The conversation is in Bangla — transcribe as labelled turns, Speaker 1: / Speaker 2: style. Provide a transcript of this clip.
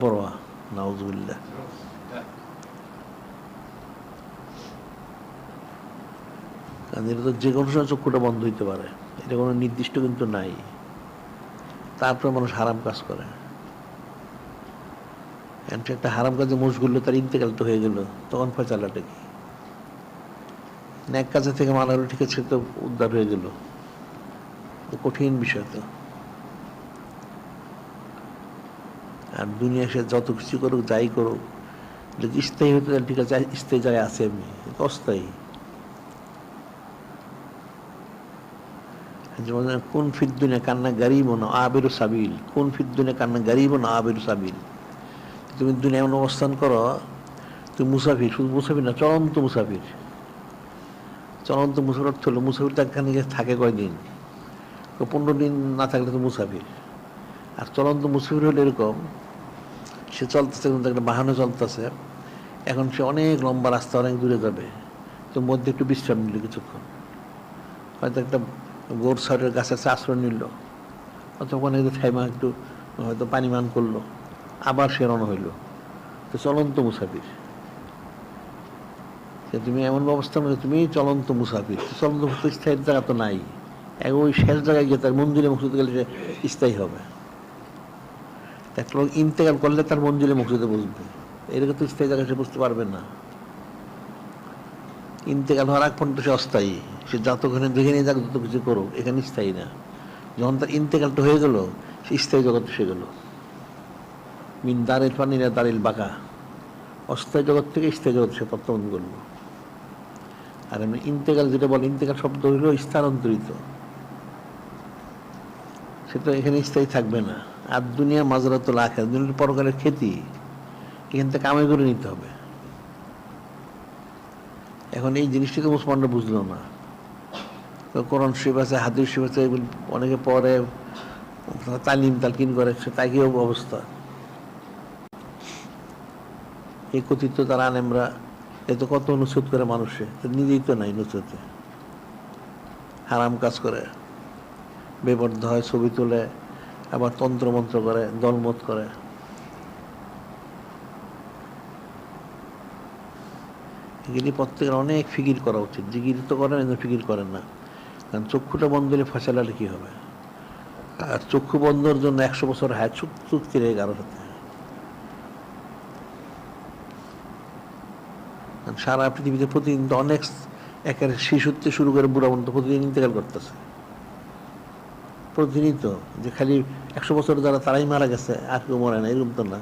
Speaker 1: পরোয়া নাউজুবিল্লাহ কারণ তো যে কোনো সময় চক্ষুটা বন্ধ হইতে পারে। এটা কোনো নির্দিষ্ট কিন্তু নাই। তারপরে মানুষ হারাম কাজ করে। একটা হারাম কাজে মশগুল তার ইন্তেকাল তো হয়ে গেল। তখন ফয়সালাটা কি? ন্যাক কাজে থেকে মানা হলো ঠিক আছে তো উদ্ধার হয়ে গেল। কঠিন বিষয় তো। আর দুনিয়া সে যত কিছু করুক যাই করুক যদি স্থায়ী হতে চায়, ঠিক আছে স্থায়ী জায়গায় আছে এমনি অস্থায়ী। কোন ফির দুনিয়া কান্না গারিব না আবের সাবিল কোন ফির দুনিয়া কান্না গারিব না আবের সাবিল। তুমি দুনিয়া এমন অবস্থান করো তুমি মুসাফির শুধু মুসাফির না চলন্ত মুসাফির। চলন্ত মুসাফির অর্থ হলো মুসাফির তো গিয়ে থাকে কয়দিন? পনেরো দিন না থাকলে তো মুসাফির। আর চলন্ত মুসাফির হলো এরকম সে চলতেছে, কিন্তু একটা বাহনে চলতেছে। এখন সে অনেক লম্বা রাস্তা, অনেক দূরে যাবে। তো মধ্যে একটু বিশ্রাম নিল কিছুক্ষণ। হয়তো একটা গোর সাইডের গাছে আছে, আশ্রয় নিল। অথবা ওখানে থাইমা একটু, হয়তো পানি মান করল। আবার সে হইল। তো চলন্ত মুসাফির। যে তুমি এমন অবস্থা মধ্যে তুমি চলন্ত মুসাফির। চলন্ত মুসাফির স্থায়ী জায়গা তো নাই। এক ওই শেষ জায়গায় গিয়ে তার মন্দিরে মুক্তিতে গেলে সে স্থায়ী হবে। একটা লোক ইন্তেকাল করলে তার মঞ্জিলে মুক্তিতে বুঝবে এরকম তো স্থায়ী জায়গায় সে বুঝতে পারবে না। ইন্তেকাল হওয়ার আগ পর্যন্ত সে অস্থায়ী। সে যতক্ষণে দেখে নিয়ে যাক যত কিছু করুক, এখানে স্থায়ী না। যখন তার ইন্তেকালটা হয়ে গেল, সে স্থায়ী জগৎ এসে গেল। মিন দারিল পানিরা দারিল বাঁকা। অস্থায়ী জগৎ থেকে স্থায়ী জগৎ সে প্রত্যাবর্তন করল। আর এমনি ইন্তেকাল যেটা বলে ইন্তেকাল শব্দ হইল স্থানান্তরিত। সে তো এখানে স্থায়ী থাকবে না। আর দুনিয়া মাজরাতুল আখের দুনিয়ার পরকালের খ্যাতি এখান থেকে কামাই করে নিতে হবে। এখন এই জিনিসটাকে মুসলমানরা বুঝলো না। কোরআন শিব আছে, হাদিস শিব আছে, এগুলো অনেকে পরে তালিম, তালকিন করে, সে তাই কি অবস্থা। এই কথিত তারা আনেমরা এ তো কত অনুচ্ছেদ করে মানুষে নিজেই তো নাই নুসরতে হারাম কাজ করে বেবদ্ধ হয়, ছবি তোলে আবার তন্ত্রমন্ত্র করে, দলমত করে। এগুলি প্রত্যেকের অনেক ফিকির করা উচিত। জিগির তো করেন এদের ফিকির করেন না। কারণ চক্ষুটা বন্ধ হলে ফসলালে কি হবে? আর চক্ষু বন্ধর জন্য একশো বছর হায় চুক চুক্তি রেখে কারোর সাথে। সারা পৃথিবীতে প্রতিদিন তো অনেক একের শিশুত্বে শুরু করে বুড়া পর্যন্ত প্রতিদিন ইন্তেকাল করতেছে। প্রতিদিনই তো যে খালি একশো বছর যারা তারাই মারা গেছে, আর কেউ মরে না এরকম তো না।